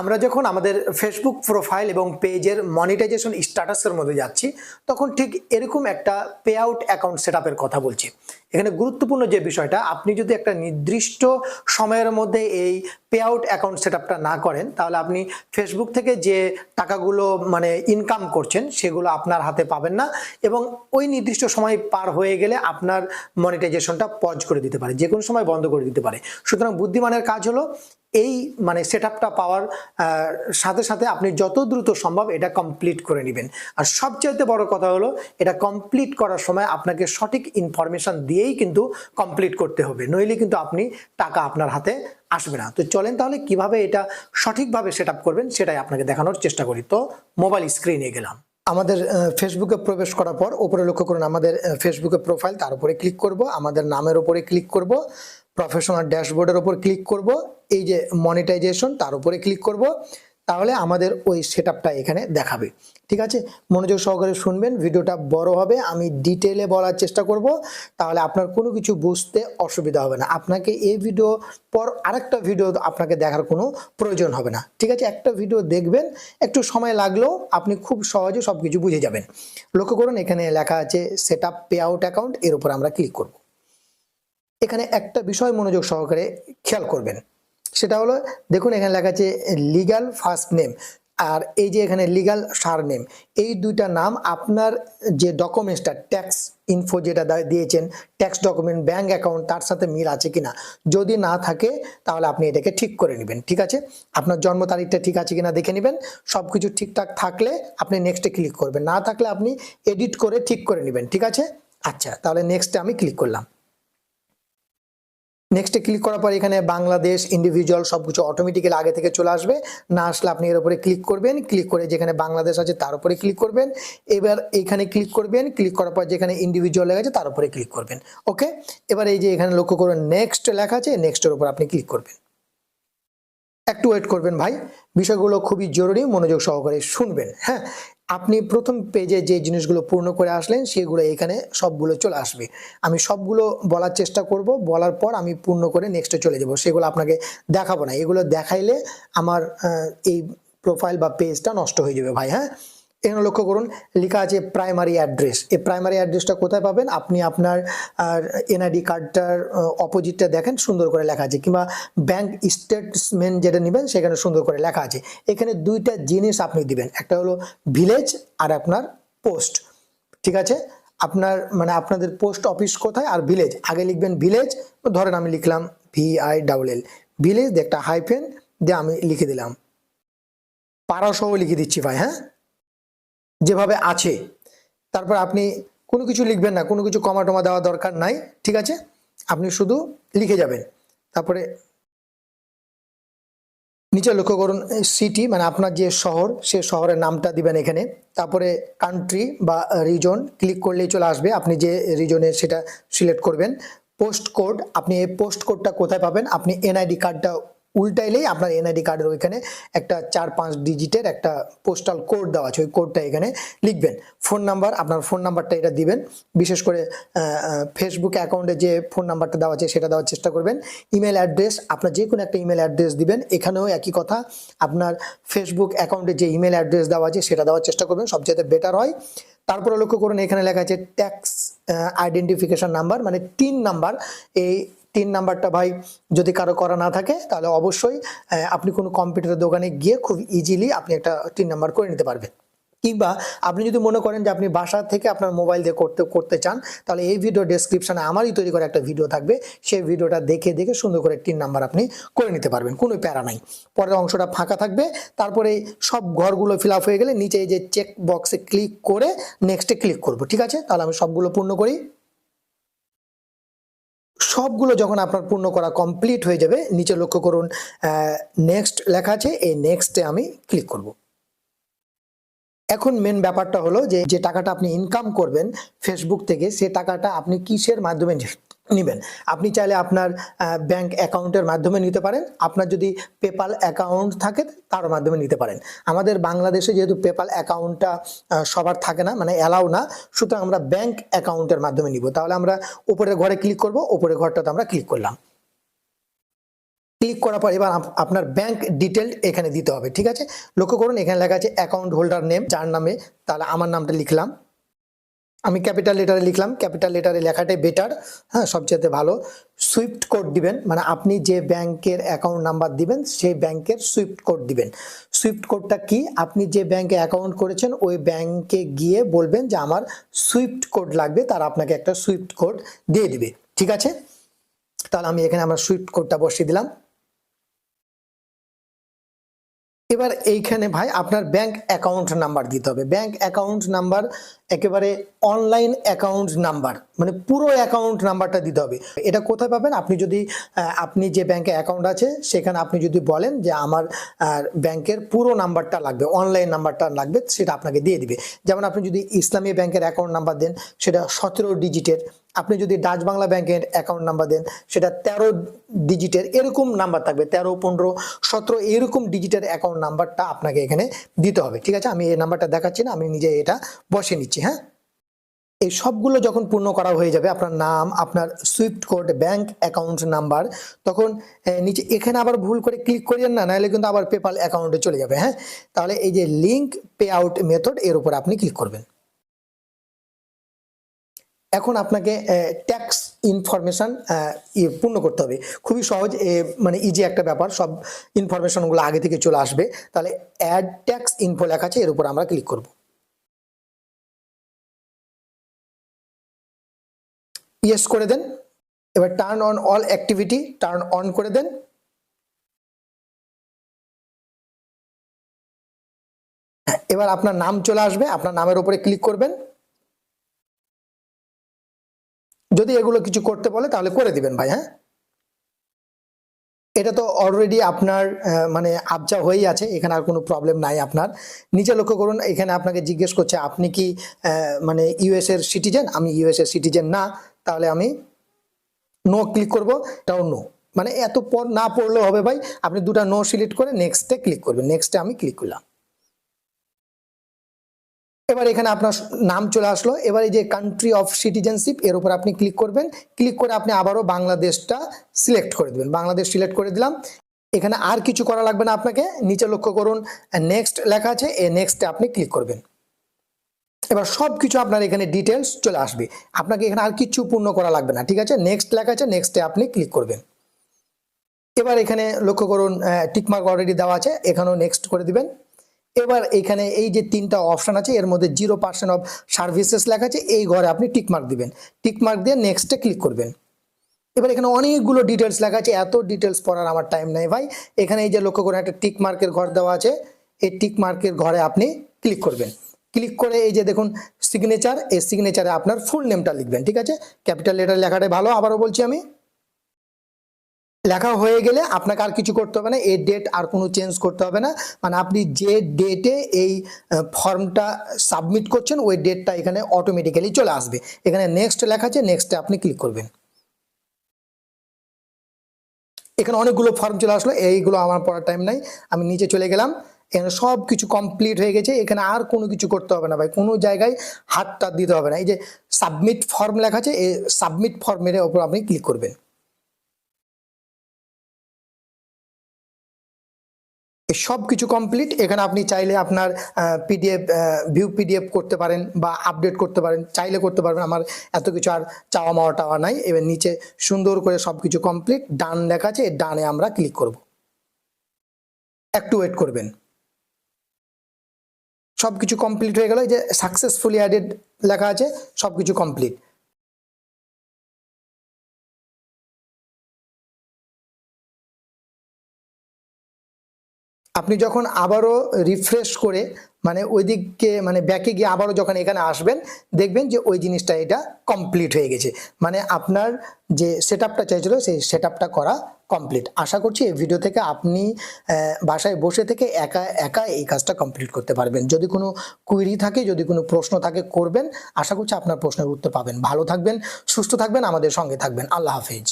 আমরা যখন আমাদের ফেসবুক প্রোফাইল এবং পেজের মনিটাইজেশন স্ট্যাটাসের মধ্যে যাচ্ছি, তখন ঠিক এরকম একটা পে আউট অ্যাকাউন্ট সেট কথা বলছি। এখানে গুরুত্বপূর্ণ যে বিষয়টা, আপনি যদি একটা নির্দিষ্ট সময়ের মধ্যে এই পে আউট অ্যাকাউন্ট সেট না করেন, তাহলে আপনি ফেসবুক থেকে যে টাকাগুলো মানে ইনকাম করছেন, সেগুলো আপনার হাতে পাবেন না এবং ওই নির্দিষ্ট সময় পার হয়ে গেলে আপনার মনিটাইজেশনটা পজ করে দিতে পারে যে কোনো সময় বন্ধ করে দিতে পারে। সুতরাং বুদ্ধিমানের কাজ হলো এই মানে সেট পাওয়ার সাথে সাথে আপনি যত দ্রুত সম্ভব এটা কমপ্লিট করে নেবেন। আর সবচাইতে বড় কথা হলো, এটা কমপ্লিট করার সময় আপনাকে সঠিক ইনফরমেশন দিয়েই কিন্তু কমপ্লিট করতে হবে। নইলে কিন্তু আপনি টাকা আপনার হাতে আসবে না। তো চলেন তাহলে কীভাবে এটা সঠিকভাবে সেট করবেন সেটাই আপনাকে দেখানোর চেষ্টা করি। তো মোবাইল স্ক্রিনে গেলাম। আমাদের ফেসবুকে প্রবেশ করার পর, উপরে লক্ষ্য করুন আমাদের ফেসবুকে প্রোফাইল তার উপরে ক্লিক করব। আমাদের নামের উপরে ক্লিক করব। প্রফেশনাল ড্যাশবোর্ডের উপর ক্লিক করব, এই যে মনিটাইজেশন তার উপরে ক্লিক করব, তাহলে আমাদের ওই সেট এখানে দেখাবে। ঠিক আছে? মনোযোগ সহকারে শুনবেন, ভিডিওটা বড় হবে, আমি ডিটেলে বলার চেষ্টা করব, তাহলে আপনার কোনো কিছু বুঝতে অসুবিধা হবে না। আপনাকে এই ভিডিও পর আরেকটা ভিডিও আপনাকে দেখার কোনো প্রয়োজন হবে না। ঠিক আছে? একটা ভিডিও দেখবেন, একটু সময় লাগলেও আপনি খুব সহজে সব কিছু বুঝে যাবেন। লক্ষ্য করুন, এখানে লেখা আছে set up payout account এর উপর আমরা ক্লিক করব। এখানে একটা বিষয় মনোযোগ সহকারে খেয়াল করবেন। সেটা হলো, দেখুন এখানে লেখা আছে লিগ্যাল ফার্স্ট নেম আর এই যে এখানে লিগ্যাল সার নেম এই দুইটা নাম আপনার যে ডকুমেন্টসটা ট্যাক্স ইনফো যেটা দিয়েছেন ট্যাক্স ডকুমেন্ট ব্যাঙ্ক অ্যাকাউন্ট তার সাথে মিল আছে কিনা, যদি না থাকে তাহলে আপনি এটাকে ঠিক করে নেবেন, ঠিক আছে? আপনার জন্ম তারিখটা ঠিক আছে কিনা দেখে নেবেন সব কিছু ঠিকঠাক থাকলে আপনি নেক্সটে ক্লিক করবেন, না থাকলে আপনি এডিট করে ঠিক করে নেবেন, ঠিক আছে? আচ্ছা তাহলে নেক্সটে আমি ক্লিক করলাম। নেক্সটে ক্লিক করার পর এখানে বাংলাদেশ ইন্ডিভিজুয়াল সব কিছু অটোমেটিক্যালি আগে থেকে চলে আসবে। না আসলে আপনি এর উপরে ক্লিক করবেন। ক্লিক করে যেখানে বাংলাদেশ আছে তার উপরে ক্লিক করবেন। এবার এখানে ক্লিক করবেন। ক্লিক করার পর যেখানে ইন্ডিভিজুয়াল লেখা আছে তার উপরে ক্লিক করবেন। ওকে? এবার এই যে এখানে লক্ষ্য করুন নেক্সট লেখা আছে নেক্সটের উপর আপনি ক্লিক করবেন। একটু ওয়েট করবেন ভাই। বিষয়গুলো খুবই জরুরি, মনোযোগ সহকারে শুনবেন। হ্যাঁ? আপনি প্রথম পেজে যে জিনিসগুলো পূর্ণ করে আসলেন, সেগুলো এখানে সবগুলো চলে আসবে। আমি সবগুলো বলার চেষ্টা করব, বলার পর আমি পূর্ণ করে নেক্সটে চলে যাব। সেগুলো আপনাকে দেখাবো না। এগুলো দেখাইলে আমার এই প্রোফাইল বা পেজটা নষ্ট হয়ে যাবে ভাই হ্যাঁ? এখানে লক্ষ্য করুন, লেখা আছে প্রাইমারি অ্যাড্রেস এই প্রাইমারি অ্যাড্রেসটা কোথায় পাবেন? আপনি আপনার এনআইডি কার্ডটার অপোজিটটা দেখেন, সুন্দর করে লেখা আছে। কিংবা ব্যাংক স্টেটমেন্ট যেটা নেবেন, সেখানে সুন্দর করে লেখা আছে। এখানে দুইটা জিনিস আপনি দিবেন। একটা হলো ভিলেজ আর আপনার পোস্ট ঠিক আছে? আপনার মানে আপনাদের পোস্ট অফিস কোথায়? আর ভিলেজ আগে লিখবেন ভিলেজ ধরেন আমি লিখলাম V I double L village একটা হাইফেন দিয়ে আমি লিখে দিলাম। পাড়াসহ লিখে দিচ্ছি ভাই হ্যাঁ? যেভাবে আছে। তারপর আপনি কোনো কিছু লিখবেন না, কোনো কিছু কমা টমা দেওয়া দরকার নাই, ঠিক আছে? আপনি শুধু লিখে যাবেন। তারপরে নিচে লক্ষ্য করুন সিটি মানে আপনার যে শহর, সে শহরের নামটা দিবেন এখানে। তারপরে কান্ট্রি বা রিজন ক্লিক করলেই চলে আসবে। আপনি যে রিজনে সেটা সিলেক্ট করবেন। পোস্ট কোড আপনি এই পোস্ট কোডটা কোথায় পাবেন? আপনি এনআইডি কার্ডটা উল্টাইলেই আপনার এনআইডি কার্ডের ওইখানে একটা চার পাঁচ ডিজিটের একটা পোস্টাল কোড দেওয়া আছে। ওই কোডটা এখানে লিখবেন। ফোন নাম্বার আপনার ফোন নাম্বারটা এটা দিবেন। বিশেষ করে ফেসবুক অ্যাকাউন্টে যে ফোন নাম্বারটা দেওয়া আছে সেটা দেওয়ার চেষ্টা করবেন। ইমেল অ্যাড্রেস আপনার যে কোনো একটা ইমেল অ্যাড্রেস দিবেন। এখানেও একই কথা, আপনার ফেসবুক অ্যাকাউন্টে যে ইমেল অ্যাড্রেস দেওয়া আছে সেটা দেওয়ার চেষ্টা করবেন, সবচেয়ে বেটার হয়। তারপরে লক্ষ্য করুন, এখানে লেখা আছে ট্যাক্স আইডেন্টিফিকেশন নাম্বার মানে তিন নাম্বার এই তিন নাম্বারটা ভাই যদি কারও করা না থাকে, তাহলে অবশ্যই আপনি কোনো কম্পিউটারের দোকানে গিয়ে খুব ইজিলি আপনি একটা তিন নাম্বার করে নিতে পারবেন। কিংবা আপনি যদি মনে করেন যে আপনি বাসা থেকে আপনার মোবাইল দিয়ে করতে করতে চান, তাহলে এই ভিডিও ডেসক্রিপশনে আমারই তৈরি করা একটা ভিডিও থাকবে। সেই ভিডিওটা দেখে দেখে সুন্দর করে তিন নাম্বার আপনি করে নিতে পারবেন, কোনো প্যারা নাই। পরের অংশটা ফাঁকা থাকবে, তারপরে সব ঘরগুলো ফিল হয়ে গেলে নিচে এই যে চেক বক্সে ক্লিক করে নেক্সটে ক্লিক করব, ঠিক আছে? তাহলে আমি সবগুলো পূর্ণ করি। সবগুলো যখন আপনার পূর্ণ করা কমপ্লিট হয়ে যাবে, নিচে লক্ষ্য করুন নেক্সট লেখা আছে, এই নেক্সটে আমি ক্লিক করব। এখন মেন ব্যাপারটা হলো যে যে টাকাটা আপনি ইনকাম করবেন ফেসবুক থেকে সে টাকাটা আপনি কিসের মাধ্যমে নেবেন। আপনি চাইলে আপনার ব্যাংক অ্যাকাউন্টের মাধ্যমে নিতে পারেন। আপনার যদি পেপাল অ্যাকাউন্ট থাকে, তার মাধ্যমে নিতে পারেন। আমাদের বাংলাদেশে যেহেতু পেপাল অ্যাকাউন্টটা সবার থাকে না মানে অ্যালাউ না, সুতরাং আমরা ব্যাংক অ্যাকাউন্টের মাধ্যমে নিব। তাহলে আমরা উপরের ঘরে ক্লিক করব, উপরের ঘরটাতে আমরা ক্লিক করলাম। ক্লিক করার পর এবার আপ- আপনার ব্যাংক ডিটেল এখানে দিতে হবে, ঠিক আছে? লক্ষ্য করুন, এখানে লেখা আছে অ্যাকাউন্ট হোল্ডার নেম যার নামে, তাহলে আমার নামটা লিখলাম। আমি ক্যাপিটাল লেটারে লিখলাম। ক্যাপিটাল লেটারে লেখাটাই বেটার হ্যাঁ সবচেয়ে ভালো। সুইফট কোড দিবেন মানে আপনি যে ব্যাংকের অ্যাকাউন্ট নাম্বার দিবেন, সেই ব্যাংকের সুইফট কোড দিবেন। সুইফট কোডটা কি? আপনি যে ব্যাংকে অ্যাকাউন্ট করেছেন, ওই ব্যাংকে গিয়ে বলবেন যে আমার সুইফট কোড লাগবে, তারা আপনাকে একটা সুইফট কোড দিয়ে দিবে। ঠিক আছে? তাহলে আমি এখানে আমার সুইফট কোডটা বসিয়ে দিলাম। এবার এইখানে ভাই আপনার ব্যাংক অ্যাকাউন্ট নাম্বার দিতে হবে। ব্যাংক অ্যাকাউন্ট নাম্বার একেবারে অনলাইন অ্যাকাউন্ট নাম্বার মানে পুরো অ্যাকাউন্ট নাম্বারটা দিতে হবে। এটা কোথায় পাবেন? আপনি যদি আপনি যে ব্যাংকে অ্যাকাউন্ট আছে, সেখানে আপনি যদি বলেন যে আমার ব্যাংকের পুরো নাম্বারটা লাগবে অনলাইন নাম্বারটা লাগবে, সেটা আপনাকে দিয়ে দিবে। যেমন আপনি যদি ইসলামী ব্যাংকের অ্যাকাউন্ট নাম্বার দেন, সেটা সতেরো ডিজিটের আপনি যদি ডাচ বাংলা ব্যাংকের অ্যাকাউন্ট নাম্বার দেন, সেটা তেরো ডিজিটের এরকম নাম্বার থাকবে, তেরো, পনেরো, সতেরো এরকম ডিজিটের অ্যাকাউন্ট নাম্বারটা আপনাকে এখানে দিতে হবে। ঠিক আছে? আমি এই নাম্বারটা দেখাচ্ছি না, আমি নিজে এটা বসে নিচ্ছি। হ্যাঁ? এই সবগুলো যখন পূর্ণ করা হয়ে যাবে, আপনার নাম, আপনার swift code, bank account number, তখন নিচে এখানে আবার ভুল করে ক্লিক করিয়েন না, নাহলে কিন্তু আবার পেপাল অ্যাকাউন্টে চলে যাবে হ্যাঁ? তাহলে এই যে লিঙ্ক পে আউট মেথড এর উপর আপনি ক্লিক করবেন। এখন আপনাকে ট্যাক্স ইনফরমেশন পূর্ণ করতে হবে। খুবই সহজ মানে ইজি একটা ব্যাপার, সব ইনফরমেশনগুলো আগে থেকে চলে আসবে। তাহলে অ্যাড ট্যাক্স ইনফো লেখা আছে, এর উপর আমরা ক্লিক করব। ইয়েস করে দেন। এবার turn on all activity turn on করে দেন। এবার আপনার নাম চলে আসবে, আপনার নামের উপরে ক্লিক করবেন। যদি এগুলো কিছু করতে বলে, তাহলে করে দিবেন ভাই হ্যাঁ? এটা তো অলরেডি আপনার মানে আবজা হয়েই আছে, এখানে আর কোনো প্রবলেম নাই আপনার। নিচে লক্ষ্য করুন, এখানে আপনাকে জিজ্ঞেস করছে, আপনি কি মানে ইউএস এর সিটিজেন আমি ইউএস এর সিটিজেন না। তাহলে আমি নো ক্লিক করব, এটাও নো মানে এত পর না পড়লেও হবে ভাই, আপনি দুটো নো সিলেক্ট করে নেক্সটে ক্লিক করবেন নেক্সটে আমি ক্লিক করলাম। এবার এখানে আপনার নাম চলে আসলো, এবার এই যে কান্ট্রি অফ সিটিজেনশিপ এর উপর আপনি ক্লিক করবেন ক্লিক করে আপনি আবারও বাংলাদেশটা সিলেক্ট করে দেবেন, বাংলাদেশ সিলেক্ট করে দিলাম। এখানে আর কিছু করা লাগবে না আপনাকে, নিচে লক্ষ্য করুন নেক্সট লেখা আছে, এই নেক্সটে আপনি ক্লিক করবেন। এবার সব কিছু আপনার এখানে ডিটেলস চলে আসবে। আপনাকে এখানে আর কিছু পূর্ণ করা লাগবে না, ঠিক আছে? নেক্সট লেখা আছে নেক্সটে আপনি ক্লিক করবেন। এবার এখানে লক্ষ্য করুন টিকমার্ক অলরেডি দেওয়া আছে, এখানেও নেক্সট করে দিবেন। এবার এখানে এই যে তিনটা অপশান আছে, এর মধ্যে জিরো পার্সেন্ট অফ সার্ভিসেস লেখা আছে, এই ঘরে আপনি টিকমার্ক দিবেন। টিকমার্ক দিয়ে নেক্সটে ক্লিক করবেন। এবার এখানে অনেকগুলো ডিটেলস লেখা আছে, এত ডিটেলস পড়ার আমার টাইম নেই ভাই। এখানে এই যে লক্ষ্য করুন, একটা টিক মার্কের ঘর দেওয়া আছে, এই টিক মার্কের ঘরে আপনি ক্লিক করবেন। ক্লিক করে এই যে দেখুন সিগনেচার এই সিগনেচারে আপনার ফুল নেমটা লিখবেন, ঠিক আছে? ক্যাপিটাল লেটার লেখাটাই ভালো, আবারও বলছি আমি। লেখা হয়ে গেলে আপনাকে আর কিছু করতে হবে না, এই ডেট আর কোনো চেঞ্জ করতে হবে না। মানে আপনি যে ডেটে এই ফর্মটা সাবমিট করছেন, ওই ডেটটা এখানে অটোমেটিক্যালি চলে আসবে। এখানে নেক্সট লেখা আছে নেক্সটে আপনি ক্লিক করবেন। এখানে অনেকগুলো ফর্ম চলে আসলো, এইগুলো আমার পড়ার টাইম নাই, আমি নিচে চলে গেলাম। এখানে সব কিছু কমপ্লিট হয়ে গেছে, এখানে আর কোনো কিছু করতে হবে না ভাই, কোনো জায়গায় হাত টাত দিতে হবে না। এই যে সাবমিট ফর্ম লেখা আছে, এই সাবমিট ফর্মের ওপর আপনি ক্লিক করবেন। সব কিছু কমপ্লিট এখানে আপনি চাইলে আপনার পিডিএফ ভিউ পিডিএফ করতে পারেন বা আপডেট করতে পারেন, চাইলে করতে পারবেন। আমার এত কিছু আর চাওয়া মাওয়া টাওয়া নাই। এবার নিচে সুন্দর করে সব কিছু কমপ্লিট ডান লেখা আছে ডানে আমরা ক্লিক করব। একটু ওয়েট করবেন। সব কিছু কমপ্লিট হয়ে গেল। যে সাকসেসফুলি অ্যাডেড লেখা আছে সব কিছু কমপ্লিট আপনি যখন আবারও রিফ্রেশ করে মানে ওইদিকে মানে ব্যাকে গিয়ে আবারও যখন এখানে আসবেন, দেখবেন যে ওই জিনিসটা এটা কমপ্লিট হয়ে গেছে। মানে আপনার যে সেট আপটা চাইছিল, সেই সেট আপটা করা কমপ্লিট আশা করছি এই ভিডিও থেকে আপনি বাসায় বসে থেকে একা একা এই কাজটা কমপ্লিট করতে পারবেন। যদি কোনো কুইরি থাকে, যদি কোনো প্রশ্ন থাকে, করবেন। আশা করছি আপনার প্রশ্নের উত্তর পাবেন। ভালো থাকবেন, সুস্থ থাকবেন, আমাদের সঙ্গে থাকবেন। আল্লাহ হাফেজ।